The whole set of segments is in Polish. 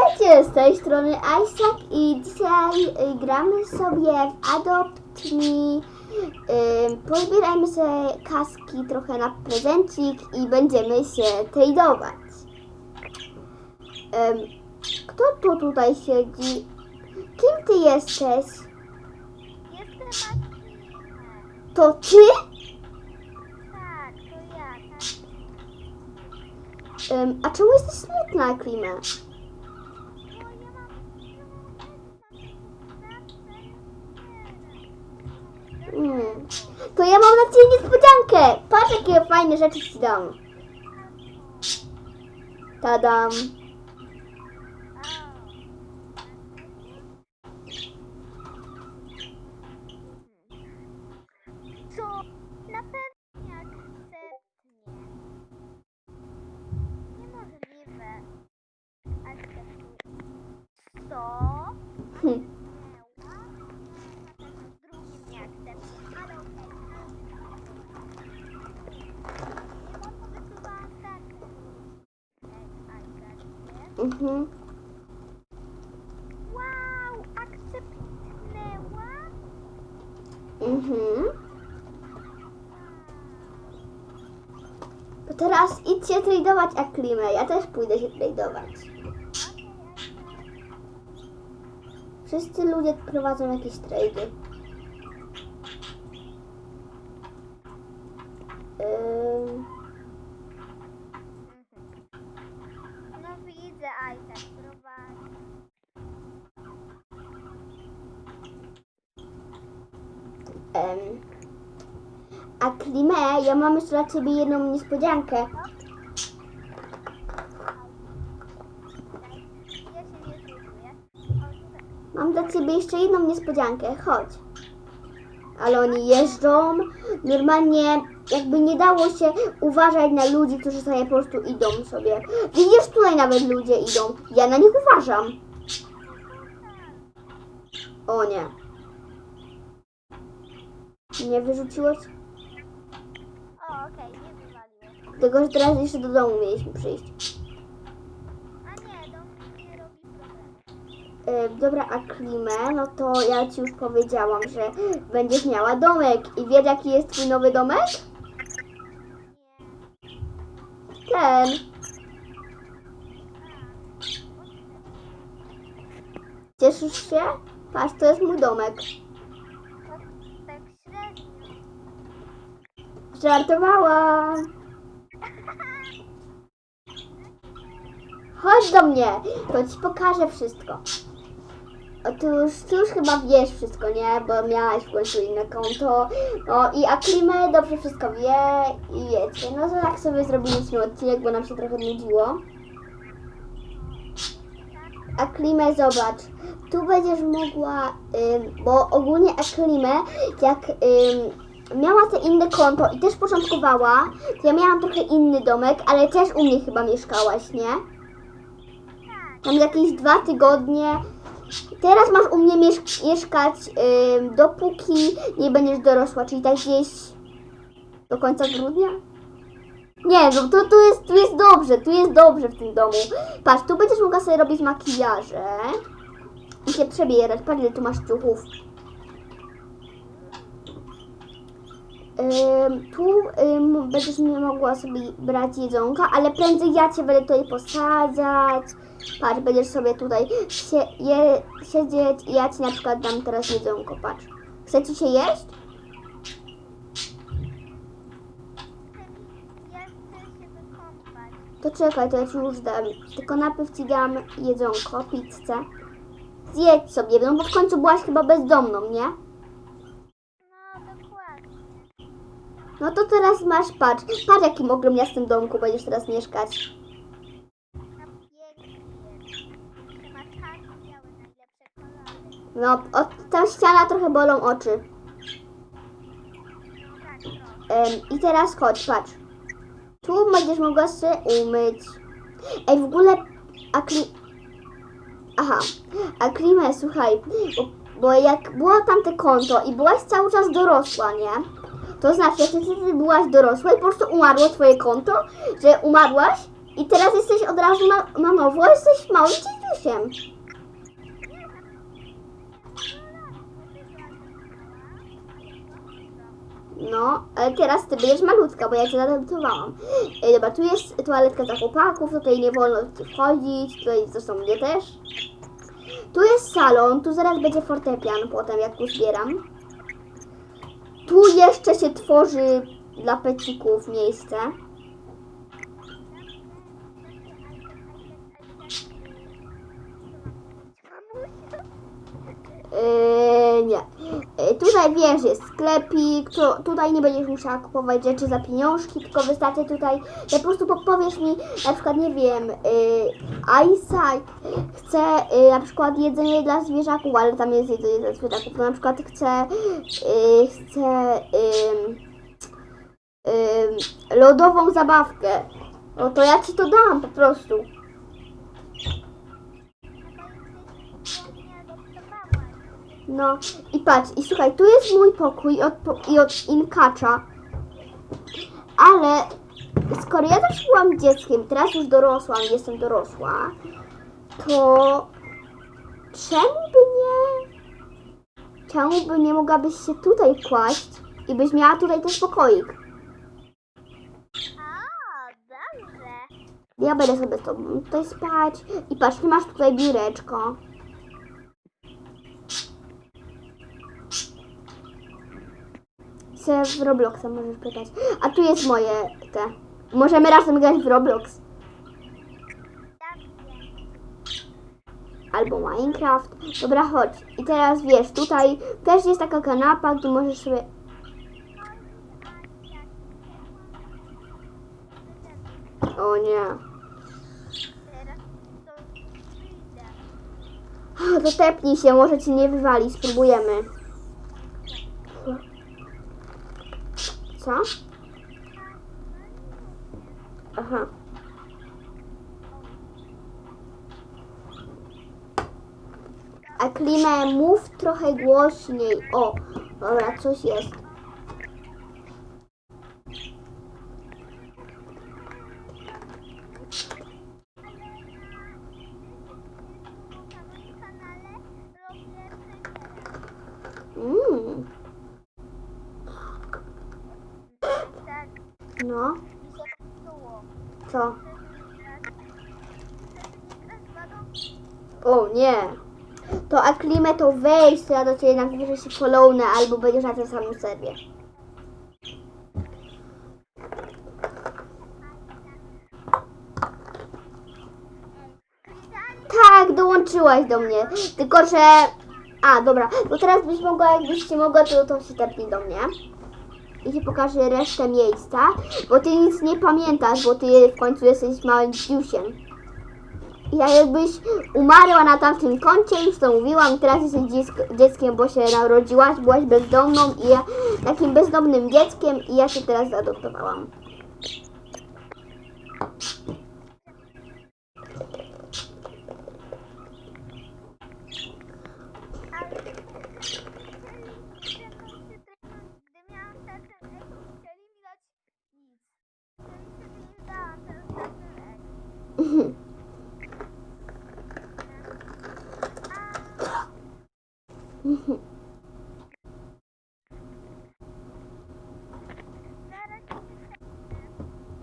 Witajcie, z tej strony Isaac i dzisiaj y, gramy sobie w Adopt Me. Pozbierajmy sobie kaski trochę na prezencik i będziemy się tradować. Ym, kto tu tutaj siedzi? Kim ty jesteś? Jestem. To ty? Tak, to ja, tak. A czemu jesteś smutna, Klima? No ja mam... Mm. To ciebie niespodziankę. Patrz, jakie fajne rzeczy ci dam. Tadam. Mhm. Wow, akceptnęła? Mhm. To teraz idź się tradować Aklimę. Ja też pójdę się tradować. Wszyscy ludzie prowadzą jakieś trady. Ym, No widzę, Isaac prowadzi. em. Aklimę, ja mam jeszcze dla ciebie jedną niespodziankę. Mam dla ciebie jeszcze jedną niespodziankę. Chodź. Ale oni jeżdżą. Normalnie jakby nie dało się uważać na ludzi, którzy sobie po prostu idą sobie. Widzisz, tutaj nawet ludzie idą. Ja na nich uważam. O nie. Nie wyrzuciłeś? O, okej, nie wywaliło. Tylko, że teraz jeszcze do domu mieliśmy przyjść. A nie, dom nie robi problemu. E, dobra, a klimę, no to ja ci już powiedziałam, że będziesz miała domek. I wiesz, jaki jest twój nowy domek? Ten. Cieszysz się? Patrz, to jest mój domek. Tak. Żartowałam. Chodź do mnie, to ci pokażę wszystko. Otóż ty już chyba wiesz wszystko, nie? Bo miałaś w końcu inne konto. No i Aklimę dobrze wszystko wie i wiecie. No to tak sobie zrobiliśmy odcinek, bo nam się trochę nudziło. Aklimę zobacz. Tu będziesz mogła, ym, bo ogólnie Aklimę, jak ym, miała te inne konto i też początkowała, to ja miałam trochę inny domek, ale też u mnie chyba mieszkałaś, nie? Tam jakieś dwa tygodnie. Teraz masz u mnie miesz- mieszkać ym, dopóki nie będziesz dorosła, czyli tak gdzieś do końca grudnia? Nie, no to tu jest, tu jest dobrze, tu jest dobrze w tym domu. Patrz, tu będziesz mogła sobie robić makijaże i się przebierać. Patrz, ile tu masz ciuchów. Tu będziesz nie mogła sobie brać jedzonka, ale prędzej ja cię będę tutaj posadzać. Patrz, będziesz sobie tutaj sie, je, siedzieć i ja ci na przykład dam teraz jedzonko, patrz. Chce ci się jeść? ja chcę się wykąpać. To czekaj, to ja ci już dam. Tylko najpierw ci dam jedzonko, pizzę. Zjedz sobie, no bo w końcu byłaś chyba bezdomną, nie? No, dokładnie. No to teraz masz, patrz, patrz jakim ogromniastym domku będziesz teraz mieszkać. No, ta ściana trochę bolą oczy. Em, I teraz chodź, patrz. Tu będziesz mogła się umyć. Ej, w ogóle, Akli... Aha, Aklimę, słuchaj, bo, bo jak było tamte konto i byłaś cały czas dorosła, nie? To znaczy, że ty, byłaś dorosła i po prostu umarło twoje konto, że umarłaś I teraz jesteś od razu na nowo, jesteś małym dzieciusiem. No, ale teraz ty będziesz malutka, bo ja cię zaadoptowałam. Ej, dobra, tu jest toaletka dla chłopaków, tutaj nie wolno wchodzić, tutaj zresztą mnie też. Tu jest salon, tu zaraz będzie fortepian potem, jak uzbieram. Tu jeszcze się tworzy dla pecików miejsce. Yy, nie. Yy, tutaj wiesz, jest sklepik, to tutaj nie będziesz musiała kupować rzeczy za pieniążki, tylko wystarczy tutaj, ja po prostu po- powiesz mi, na przykład, nie wiem, yy, Isaac chce yy, na przykład jedzenie dla zwierzaków, ale tam jest jedzenie dla zwierzaków, to na przykład chce, yy, chce yy, yy, lodową zabawkę, no to ja ci to dam po prostu. No i patrz, i słuchaj, tu jest mój pokój od, i od Inkacza, ale skoro ja też byłam dzieckiem, teraz już dorosłam, jestem dorosła, to czemu by nie, czemu by nie mogłabyś się tutaj kłaść i byś miała tutaj też pokoik? Ja będę sobie z tobą tutaj spać i patrz, ty masz tutaj biureczko. Se w Robloxa możesz pytać. A tu jest moje te. Możemy razem grać w Roblox. Albo Minecraft. Dobra, chodź. I teraz wiesz, tutaj też jest taka kanapa, gdzie możesz sobie... O nie. Teraz to wyjdę. O, To tepnij się, może ci nie wywali. Spróbujemy. Co? Aha. A klimę mów trochę głośniej. O, dobra, coś jest. Na moim kanale robię premierę. Mm, Tak, no, mi się popsuło. co? Chcesz O nie. To a klimę to weź, to ja do ciebie napiszę się follownę albo będziesz na tym samym serwie. Tak, dołączyłaś do mnie. Tylko, że... A, dobra. To teraz byś mogła, jakbyś się mogła, to, to się tepnij do mnie. I ci pokażę resztę miejsca. Bo ty nic nie pamiętasz, bo ty w końcu jesteś małym dziusiem. Ja jakbyś umarła na tamtym koncie, już to mówiłam, teraz jesteś dzieckiem, bo się narodziłaś, byłaś bezdomną i ja takim bezdomnym dzieckiem i ja cię teraz zaadoptowałam. Gdy miałam serce eko, chcieli mi dać nic. Wtedy sobie nie dałam, teraz serce eko. Zaraz się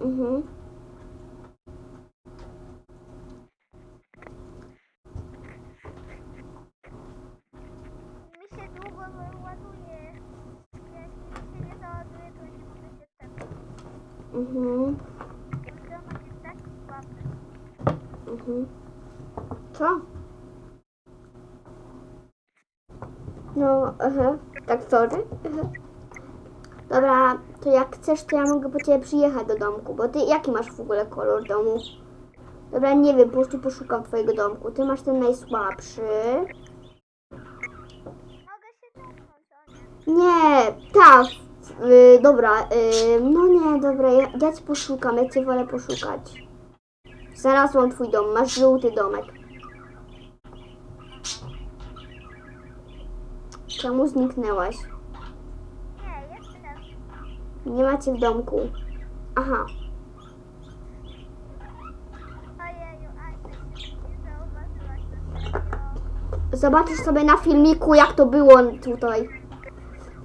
Mhm. Mi się długo ładuje. Jak mi się nie załaduje, to nie mogę się tepnąć. Mhm. Mhm. Co? No, aha. Tak, sorry. Aha. Dobra, to jak chcesz, to ja mogę po ciebie przyjechać do domku, bo ty jaki masz w ogóle kolor domu? Dobra, nie wiem, po prostu poszukam twojego domku. Ty masz ten najsłabszy. Nie, tak. Yy, dobra, yy, no nie, dobra, ja, ja poszukam, ja cię wolę poszukać. Znalazłam twój dom, masz żółty domek. Czemu zniknęłaś? Nie macie w domku. Aha. Zobaczysz sobie na filmiku, jak to było tutaj.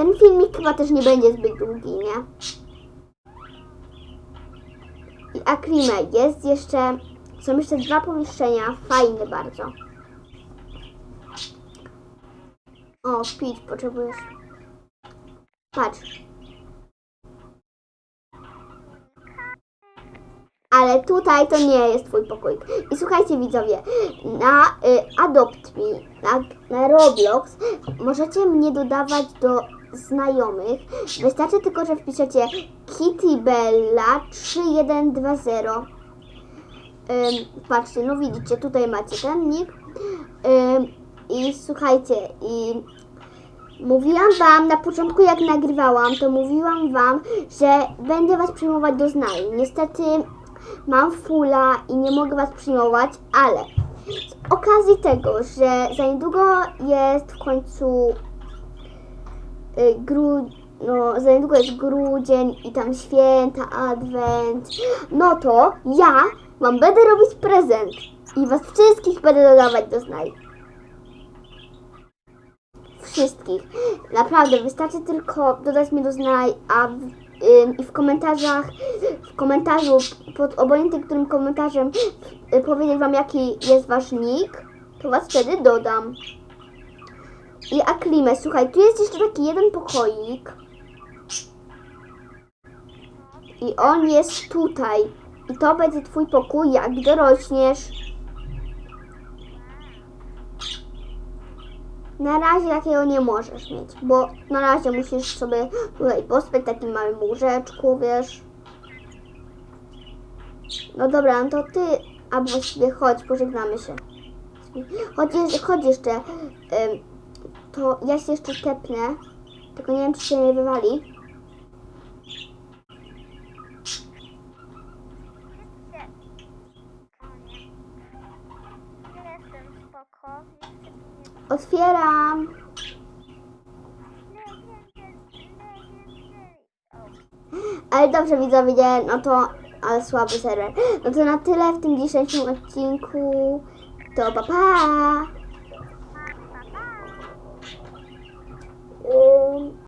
Ten filmik chyba też nie będzie zbyt długi, nie? I Akrime, jest jeszcze, są jeszcze dwa pomieszczenia, fajne bardzo. O, pić potrzebujesz. Patrz. Ale tutaj to nie jest twój pokój. I słuchajcie widzowie, na y, Adopt Me, na, na Roblox możecie mnie dodawać do znajomych. Wystarczy tylko, że wpiszecie Kittybella 3120. Ym, patrzcie, no widzicie, tutaj macie ten nick. Ym, I słuchajcie, i Mówiłam wam na początku jak nagrywałam, to mówiłam wam, że będę was przyjmować do znajomych. Niestety mam fulla i nie mogę was przyjmować, ale z okazji tego, że za niedługo jest w końcu y, gru, no za niedługo jest grudzień i tam święta, adwent, no to ja wam będę robić prezent i was wszystkich będę dodawać do znajomych wszystkich. Naprawdę, wystarczy tylko dodać mnie do znaj, a w, ym, i w komentarzach, w komentarzu pod obojętnym którym komentarzem y, powiedzieć wam jaki jest wasz nick, to was wtedy dodam. I Aklimę, słuchaj, tu jest jeszcze taki jeden pokoik. I on jest tutaj. I to będzie twój pokój, jak dorośniesz. Na razie takiego nie możesz mieć, bo na razie musisz sobie tutaj pospać takim małym łóżeczku, wiesz. No dobra, no to ty, a właściwie chodź, pożegnamy się. Chodź, chodź jeszcze, to ja się jeszcze tepnę, tylko nie wiem, czy się nie wywali. Otwieram. Ale dobrze widzowie, no to, ale słaby serwer. No to na tyle w tym dzisiejszym odcinku. To pa pa!